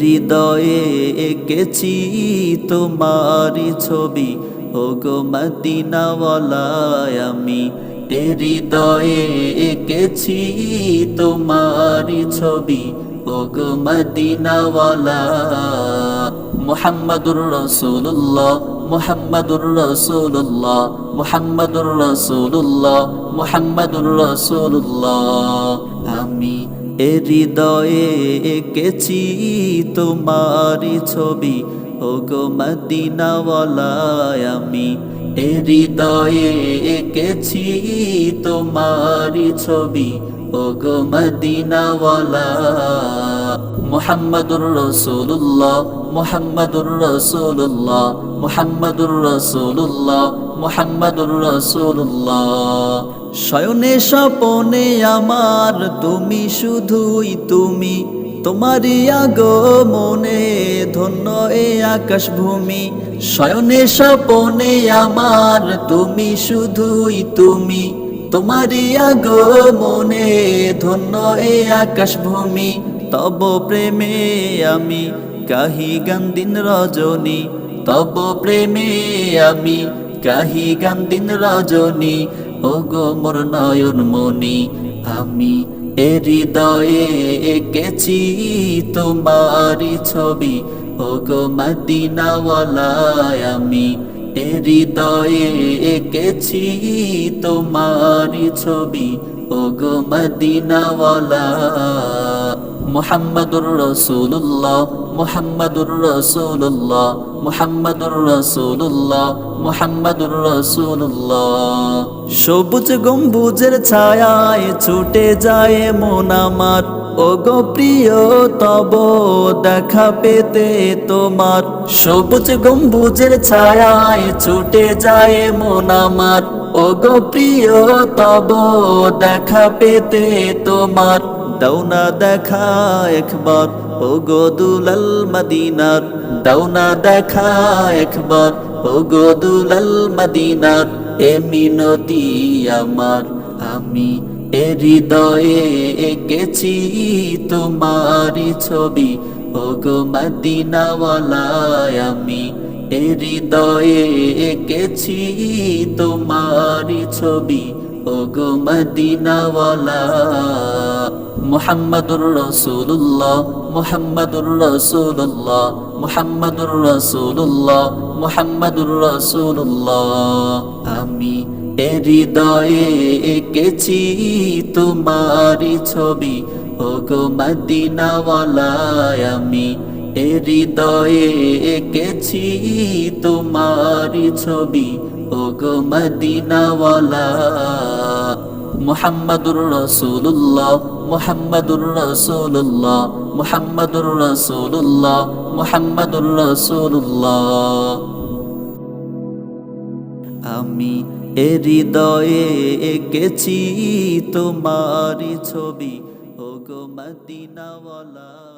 হৃদয়ে এঁকেছি তোমারি ছবি। ও গো মদিনাওয়ালায় আমি এ হৃদয়ে এঁকেছি তোমারি ছবি। ও গো মদিনাওয়ালা মুহাম্মাদুর রাসূলুল্লাহ মুহাম্মাদুর রাসূলুল্লাহ মুহাম্মাদুর রাসূলুল্লাহ মুহাম্মাদুর রাসূলুল্লাহ। আমি এ হৃদয়ে এঁকেছি তোমারি ছবি। ও গো মদিনাওয়ালায় আমি এ হৃদয়ে এঁকেছি তোমারি ছবি। ও গো মদিনাওয়ালা মুহাম্মাদুর রাসূলুল্লাহ মুহাম্মাদুর রাসূলুল্লাহ মুহাম্মাদুর রাসূলুল্লাহ। মুহাম্মাদুর রাসূলুল্লাহ। শয়নে স্বপনে আমার, তুমি শুধুই তুমি। তোমারই আগো মনে ধন্য এ আকাশ ভূমি শয়নে স্বপনে আমার, তুমি শুধুই তুমি। তোমারই আগো মনে ধন্য এ আকাশ ভূমি তব প্রেমে আমি, কাহি গান্দিন রজনী। তব প্রেমে আমি কাহি গান্দিন রজনী ও গো মোর নয়ন মনি আমি হৃদয়ে এঁকেছি তোমারি ছবি ও গো মদিনাওয়ালায় আমি হৃদয়ে এঁকেছি তোমারি ছবি ও গো মদিনাওয়ালা। মুহাম্মাদুর রাসূলুল্লাহ মুহাম্মাদুর রাসূলুল্লাহ মুহাম্মাদুর রাসূলুল্লাহ মুহাম্মাদুর রাসূলুল্লাহ। সবুজ গম্বুজের ছায়ায় ছুটে যায় মন আমার। ও গো প্রিয়, তব দেখা পেতে তোমার। সবুজ গম্বুজের ছায়ায় ছুটে যায় মন আমার। ও গো প্রিয়, তব দেখা পেতে তোমার। দাউনা দেখা একবার। ও গো দুলাল মদিনার দাউনা দেখা একবার। ও গো দুলাল মদিনার, এ আমার। আমি এ হৃদয়ে এঁকেছি তোমারি ছবি। ও গো মদিনাওয়ালায় আমি এ হৃদয়ে এঁকেছি তোমারি ছবি। ও গো মদিনাওয়ালা। মুহাম্মাদুর রাসূলুল্লাহ মুহাম্মাদুর রাসূলুল্লাহ মুহাম্মাদুর রাসূলুল্লাহ মুহাম্মাদুর রাসূলুল্লাহ। আমি হৃদয়ে এঁকেছি তোমারি ছবি। ও গো মদিনাওয়ালায় আমি হৃদয়ে এঁকেছি তোমারি ছবি। ও গো মদিনাওয়ালা, মুহাম্মাদুর রাসূলুল্লাহ মুহাম্মাদুর রাসূলুল্লাহ মুহাম্মাদুর রাসূলুল্লাহ মুহাম্মাদুর রাসূলুল্লাহ। আমি এ হৃদয়ে এঁকেছি তোমারি ছবি। ও গো মদিনাওয়ালা।